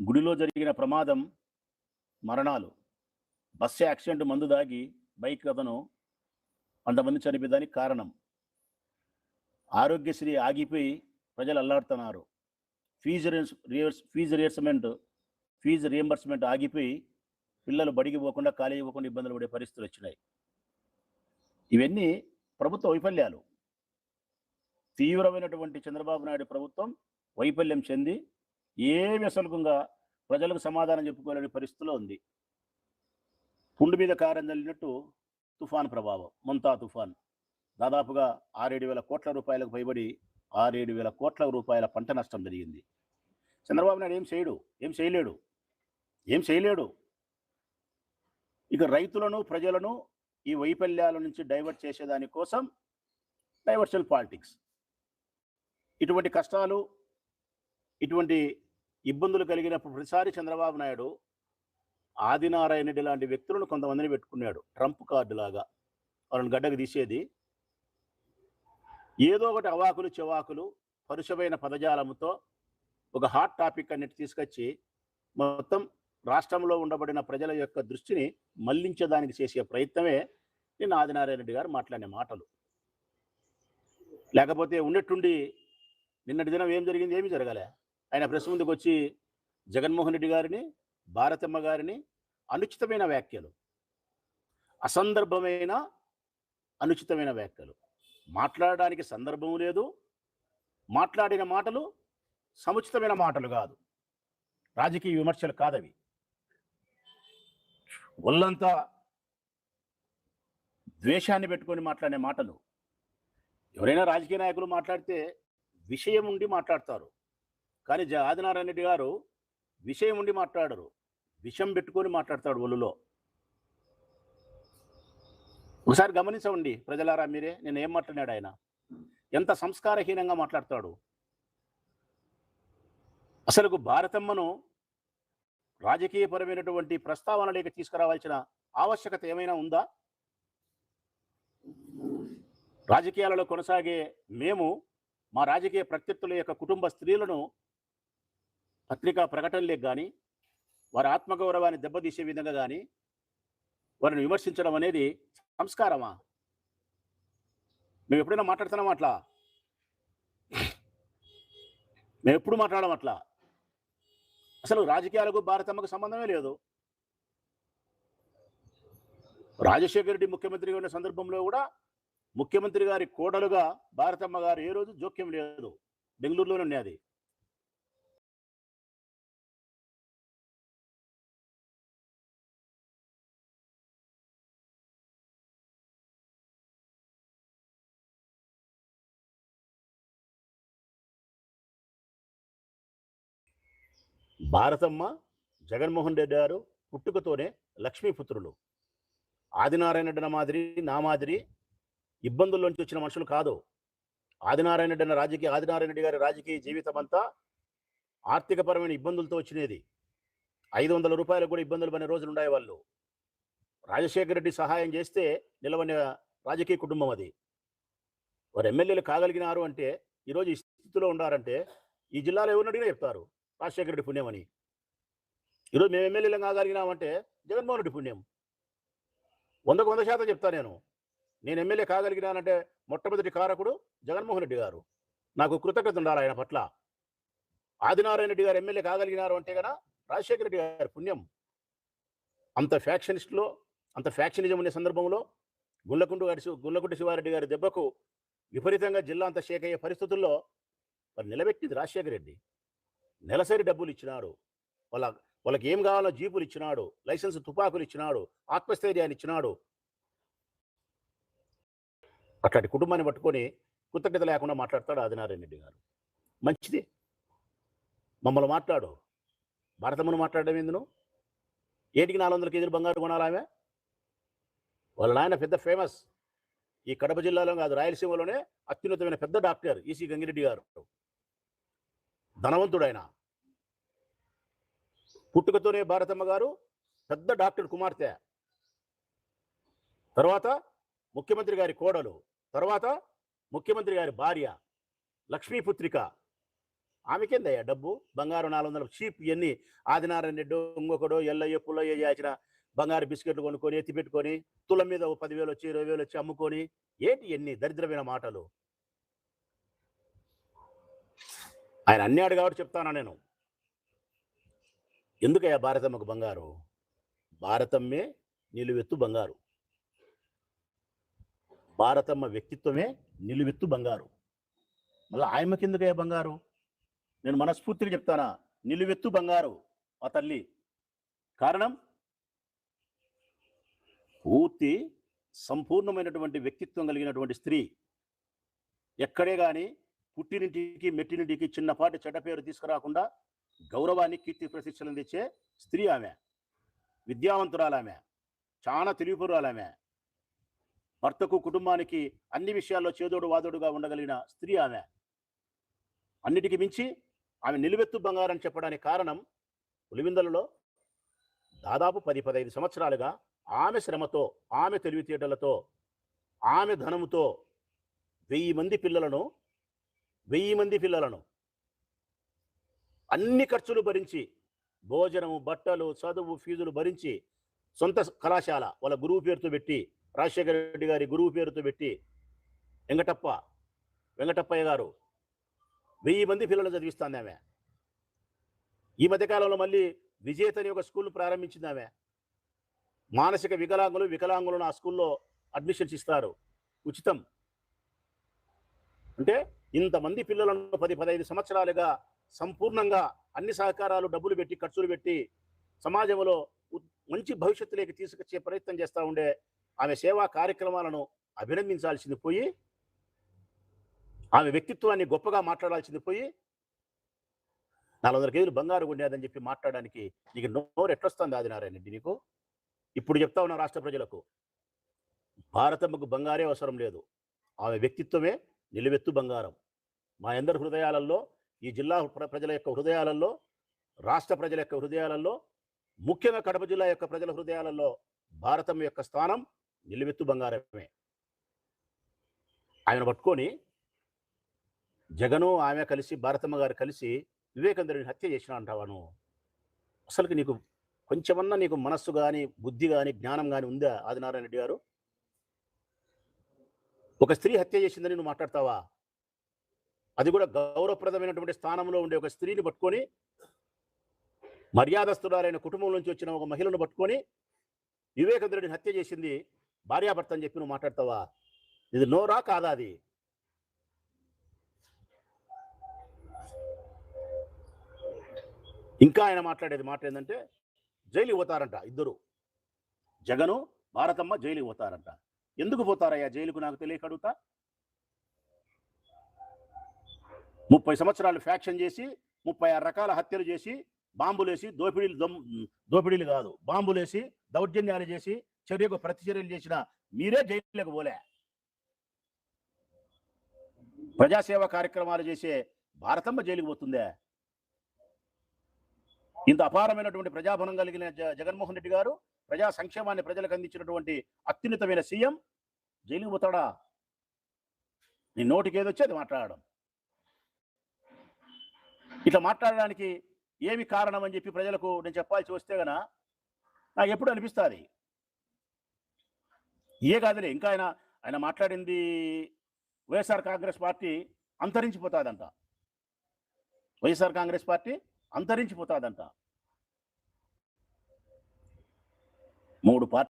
గుడిలో జరిగిన ప్రమాదం మరణాలు. బస్సు యాక్సిడెంట్ మందు దాగి బైక్ అతను అంతమంది చనిపోయేదానికి కారణం. ఆరోగ్యశ్రీ ఆగిపోయి ప్రజలు అల్లాడుతున్నారు. ఫీజు రియర్స్ ఫీజు రియర్స్మెంట్ ఫీజు రియంబర్స్మెంట్ ఆగిపోయి పిల్లలు బడికి పోకుండా ఖాళీ ఇవ్వకుండా ఇబ్బందులు పడే పరిస్థితులు వచ్చినాయి. ఇవన్నీ ప్రభుత్వ వైఫల్యాలు. తీవ్రమైనటువంటి చంద్రబాబు నాయుడు ప్రభుత్వం వైఫల్యం చెంది ఏమి అసలుగా ప్రజలకు సమాధానం చెప్పుకోలేని పరిస్థితిలో ఉంది. పుండు మీద కారం చల్లినట్టు తుఫాన్ ప్రభావం ముంతా తుఫాన్. దాదాపుగా ఆరేడు వేల కోట్ల రూపాయలకు పైబడి ఆరేడు వేల కోట్ల రూపాయల పంట నష్టం జరిగింది. చంద్రబాబు నాయుడు ఏం చేయడు? ఏం చేయలేడు? ఏం చేయలేడు? ఇక రైతులను ప్రజలను ఈ వైఫల్యాల నుంచి డైవర్ట్ చేసేదాని కోసం డైవర్షనల్ పాలిటిక్స్. ఇటువంటి కష్టాలు ఇటువంటి ఇబ్బందులు కలిగినప్పుడు ప్రతిసారి చంద్రబాబు నాయుడు ఆదినారాయణ రెడ్డి లాంటి వ్యక్తులను కొంతమందిని పెట్టుకున్నాడు. ట్రంప్ కార్డు లాగా. వాళ్ళని గడ్డకు తీసేది. ఏదో ఒకటి అవాకులు చెవాకులు పరుషమైన పదజాలముతో ఒక హాట్ టాపిక్ అన్నిటి తీసుకొచ్చి మొత్తం రాష్ట్రంలో ఉండబడిన ప్రజల యొక్క దృష్టిని మళ్ళించడానికి చేసే ప్రయత్నమే నేను ఆదినారాయణ రెడ్డి గారు మాట్లాడిన మాటలు. లేకపోతే ఉన్నట్టుండి నిన్నటి దినం ఏం జరిగింది? ఏమి జరగలే. ఆయన ప్రెస్ ముందుకు వచ్చి జగన్మోహన్ రెడ్డి గారిని భారతమ్మ గారిని అనుచితమైన వ్యాఖ్యలు అసందర్భమైన అనుచితమైన వ్యాఖ్యలు. మాట్లాడడానికి సందర్భం లేదు మాట్లాడిన మాటలు సముచితమైన మాటలు కాదు. రాజకీయ విమర్శలు కాదవి. ఒళ్ళంతా ద్వేషాన్ని పెట్టుకొని మాట్లాడే మాటలు. ఎవరైనా రాజకీయ నాయకులు మాట్లాడితే విషయం ఉండి మాట్లాడతారు. కానీ జ ఆదినారాయణ రెడ్డి గారు విషయం ఉండి మాట్లాడరు. విషం పెట్టుకొని మాట్లాడతాడు ఒళ్ళులో. ఒకసారి గమనించండి ప్రజలారా మీరే నేను ఏం మాట్లాడాడు ఆయన? ఎంత సంస్కారహీనంగా మాట్లాడతాడు? అసలు భారతమ్మను రాజకీయపరమైనటువంటి ప్రస్తావనలోకి తీసుకురావాల్సిన ఆవశ్యకత ఏమైనా ఉందా? రాజకీయాలలో కొనసాగే మేము మా రాజకీయ ప్రత్యర్థుల యొక్క కుటుంబ స్త్రీలను పత్రికా ప్రకటనలకు కానీ వారి ఆత్మగౌరవాన్ని దెబ్బతీసే విధంగా కానీ వారిని విమర్శించడం అనేది సంస్కారమా? మేము ఎప్పుడైనా మాట్లాడుతున్నాం అట్లా? మేము ఎప్పుడు మాట్లాడడం అట్లా? అసలు రాజకీయాలకు భారతమ్మకు సంబంధమే లేదు. రాజశేఖర రెడ్డి ముఖ్యమంత్రిగా ఉన్న సందర్భంలో కూడా ముఖ్యమంత్రి గారి కోడలుగా భారతమ్మ గారు ఏ రోజు జోక్యం లేదు. బెంగళూరులోనే ఉన్నది భారతమ్మ జగన్మోహన్ రెడ్డి గారు పుట్టుకతోనే లక్ష్మీపుత్రులు. ఆదినారాయణ రెడ్డి మాదిరి నా మాదిరి ఇబ్బందుల్లోంచి వచ్చిన మనుషులు కాదు. ఆదినారాయణ రెడ్డి అన్న రాజకీయ ఆదినారాయణ రెడ్డి గారి రాజకీయ జీవితం అంతా ఆర్థికపరమైన ఇబ్బందులతో వచ్చినది. ఐదు వందల రూపాయలకు కూడా ఇబ్బందులు పడిన రోజులు ఉండే వాళ్ళు. రాజశేఖర రెడ్డి సహాయం చేస్తే నిలవని రాజకీయ కుటుంబం అది. వారు ఎమ్మెల్యేలు కాగలిగినారు అంటే ఈరోజు ఈ స్థితిలో ఉన్నారంటే ఈ జిల్లాలో ఎవరిని అడిగినా చెప్తారు. రాజశేఖర రెడ్డి పుణ్యం అని ఈరోజు మేము ఎమ్మెల్యేలు కాగలిగినామంటే జగన్మోహన్ రెడ్డి పుణ్యం. వందకు వంద శాతం చెప్తా నేను. నేను ఎమ్మెల్యే కాగలిగినానంటే మొట్టమొదటి కారకుడు జగన్మోహన్ రెడ్డి గారు. నాకు కృతజ్ఞత ఉండాలి ఆయన పట్ల. ఆదినారాయణ రెడ్డి గారు ఎమ్మెల్యే కాగలిగినారు అంటే కదా రాజశేఖర రెడ్డి గారి పుణ్యం. అంత ఫ్యాక్షనిస్ట్లో అంత ఫ్యాక్షనిజం ఉండే సందర్భంలో గుల్లకుండు గారి గుళ్ళకుంట శివారెడ్డి గారి దెబ్బకు విపరీతంగా జిల్లా అంత షేక్ అయ్యే పరిస్థితుల్లో మరి నిలబెట్టింది రాజశేఖర రెడ్డి. నెలసరి డబ్బులు ఇచ్చినాడు వాళ్ళ వాళ్ళకి ఏం కావాలో జీపులు ఇచ్చినాడు లైసెన్స్ తుపాకులు ఇచ్చినాడు ఆత్మస్థైర్యాన్ని ఇచ్చినాడు అట్లాంటి కుటుంబాన్ని పట్టుకొని కృతజ్ఞత లేకుండా మాట్లాడతాడు ఆదినారాయణ రెడ్డి గారు. మంచిది. మమ్మల్ని మాట్లాడు. భారతమ్మను మాట్లాడడం ఎందును? ఏటికి నాలుగు వందల కేజీలు బంగారు కొనాలి ఆమె? వాళ్ళ నాయన పెద్ద ఫేమస్. ఈ కడప జిల్లాలో కాదు రాయలసీమలోనే అత్యున్నతమైన పెద్ద డాక్టర్ ఈసీ గంగిరెడ్డి గారు. ధనవంతుడైన. పుట్టుకతోనే భారతమ్మ గారు పెద్ద డాక్టర్ కుమార్తె. తర్వాత ముఖ్యమంత్రి గారి కోడలు. తర్వాత ముఖ్యమంత్రి గారి భార్య లక్ష్మీపుత్రిక. ఆమెకేందయ్యా డబ్బు? బంగారు నాలుగు వందల చీప్ ఇవన్నీ ఆదినారాయణ రెడ్డి ఇంకొకడు ఎల్లయ్య పుల్లయ్య చేసిన బంగారు బిస్కెట్లు కొనుక్కొని ఎత్తిపెట్టుకొని తుల తులం మీద పదివేలు వచ్చి ఇరవై వేలు వచ్చి అమ్ముకొని ఏంటి ఎన్ని దరిద్రమైన మాటలు? ఆయన అన్నాడు కాబట్టి చెప్తానా నేను? ఎందుకయ్యా భారతమ్మకు బంగారు? భారతమ్మే నిలువెత్తు బంగారు. భారతమ్మ వ్యక్తిత్వమే నిలువెత్తు బంగారు. మళ్ళీ ఆయమ్మకి ఎందుకయ్యా బంగారు? నేను మనస్ఫూర్తిగా చెప్తానా? నిలువెత్తు బంగారు ఆ తల్లి. కారణం? పూర్తి సంపూర్ణమైనటువంటి వ్యక్తిత్వం కలిగినటువంటి స్త్రీ. ఎక్కడే కానీ పుట్టినింటికి మెట్టినింటికి చిన్నపాటి చెడ్డ పేరు తీసుకురాకుండా గౌరవాన్ని కీర్తి ప్రశిక్షణలు తెచ్చే స్త్రీ ఆమె. విద్యావంతురాలు ఆమె చాలా తెలివిపురాలు ఆమె భర్తకు కుటుంబానికి అన్ని విషయాల్లో చేదోడు వాదోడుగా ఉండగలిగిన స్త్రీ ఆమె. అన్నిటికీ మించి ఆమె నిలువెత్తు బంగారం చెప్పడానికి కారణం పులివిందలలో దాదాపు పది పదహైదు సంవత్సరాలుగా ఆమె శ్రమతో ఆమె తెలివితేటలతో ఆమె ధనముతో వెయ్యి మంది పిల్లలను వెయ్యి మంది పిల్లలను అన్ని ఖర్చులు భరించి భోజనము బట్టలు చదువు ఫీజులు భరించి సొంత కళాశాల వాళ్ళ గురువు పేరుతో పెట్టి రాజశేఖర రెడ్డి గారి గురువు పేరుతో పెట్టి వెంకటప్ప వెంకటప్పయ్య గారు వెయ్యి మంది పిల్లలు చదివిస్తాను ఆమె. ఈ మధ్యకాలంలో మళ్ళీ విజేత అనే ఒక స్కూల్ ప్రారంభించింది ఆమె. మానసిక వికలాంగులు వికలాంగులను ఆ స్కూల్లో అడ్మిషన్స్ ఇస్తారు. ఉచితం. అంటే ఇంతమంది పిల్లలను పది పదహైదు సంవత్సరాలుగా సంపూర్ణంగా అన్ని సహకారాలు డబ్బులు పెట్టి ఖర్చులు పెట్టి సమాజంలో మంచి భవిష్యత్తులోకి తీసుకొచ్చే ప్రయత్నం చేస్తూ ఉండే ఆమె సేవా కార్యక్రమాలను అభినందించాల్సింది పోయి ఆమె వ్యక్తిత్వాన్ని గొప్పగా మాట్లాడాల్సింది పోయి నాలుగు వందల కేజీలు బంగారు ఉండేదని చెప్పి మాట్లాడడానికి నీకు నోరు ఎట్లొస్తుంది ఆదినారాయణ రెడ్డి నీకు? ఇప్పుడు చెప్తా ఉన్న రాష్ట్ర ప్రజలకు భారతమ్మకు బంగారే అవసరం లేదు. ఆమె వ్యక్తిత్వమే నిలువెత్తు బంగారం. మా అందరి హృదయాలలో ఈ జిల్లా ప్ర- ప్రజల యొక్క హృదయాలలో రాష్ట్ర ప్రజల యొక్క హృదయాలలో ముఖ్యంగా కడప జిల్లా యొక్క ప్రజల హృదయాలలో భారతం యొక్క స్థానం నిలువెత్తు బంగారమే. ఆయన పట్టుకొని జగను ఆమె కలిసి భారతమ్మ గారు కలిసి వివేకందరుని హత్య చేసిన అంటావాను అసలుకి నీకు కొంచెమన్నా నీకు మనస్సు కానీ బుద్ధి కానీ జ్ఞానం కానీ ఉందా ఆదినారాయణ రెడ్డి గారు? ఒక స్త్రీ హత్య చేసిందని నువ్వు మాట్లాడతావా? అది కూడా గౌరవప్రదమైనటువంటి స్థానంలో ఉండే ఒక స్త్రీని పట్టుకొని మర్యాదస్తుడారైన కుటుంబం నుంచి వచ్చిన ఒక మహిళను పట్టుకొని వివేకంద్రుడిని హత్య చేసింది భార్యాభర్త అని చెప్పి నువ్వు మాట్లాడతావా? ఇది నోరా కాదా అది? ఇంకా ఆయన మాట్లాడేది మాట ఏంటంటే జైలుకి పోతారంట ఇద్దరు. జగను భారతమ్మ జైలుకి పోతారంట. ఎందుకు పోతారయ్యా? జైలుకు నాకు తెలియక అడుగుతా? ముప్పై సంవత్సరాలు ఫ్యాక్షన్ చేసి ముప్పై ఆరు రకాల హత్యలు చేసి బాంబులేసి దోపిడీలు దమ్ దోపిడీలు కాదు బాంబులేసి దౌర్జన్యాలు చేసి చర్యకు ప్రతిచర్యలు చేసిన మీరే జైలులకు పోలే. ప్రజాసేవ కార్యక్రమాలు చేసే భారతమ్మ జైలుకు పోతుందే? ఇంత అపారమైనటువంటి ప్రజాభనం కలిగిన జగన్మోహన్ రెడ్డి గారు ప్రజా సంక్షేమాన్ని ప్రజలకు అందించినటువంటి అత్యున్నతమైన సీఎం జైలుకు పోతాడా? నీ నోటికి ఏదొచ్చి అది మాట్లాడడం. ఇట్లా మాట్లాడడానికి ఏమి కారణం అని చెప్పి ప్రజలకు నేను చెప్పాల్సి వస్తే గన నాకు ఎప్పుడు అనిపిస్తుంది. ఏ కాదులే ఇంకా ఆయన ఆయన మాట్లాడింది వైఎస్ఆర్ కాంగ్రెస్ పార్టీ అంతరించిపోతాదంట. వైఎస్ఆర్ కాంగ్రెస్ పార్టీ అంతరించిపోతాదంట. మూడు పార్టీ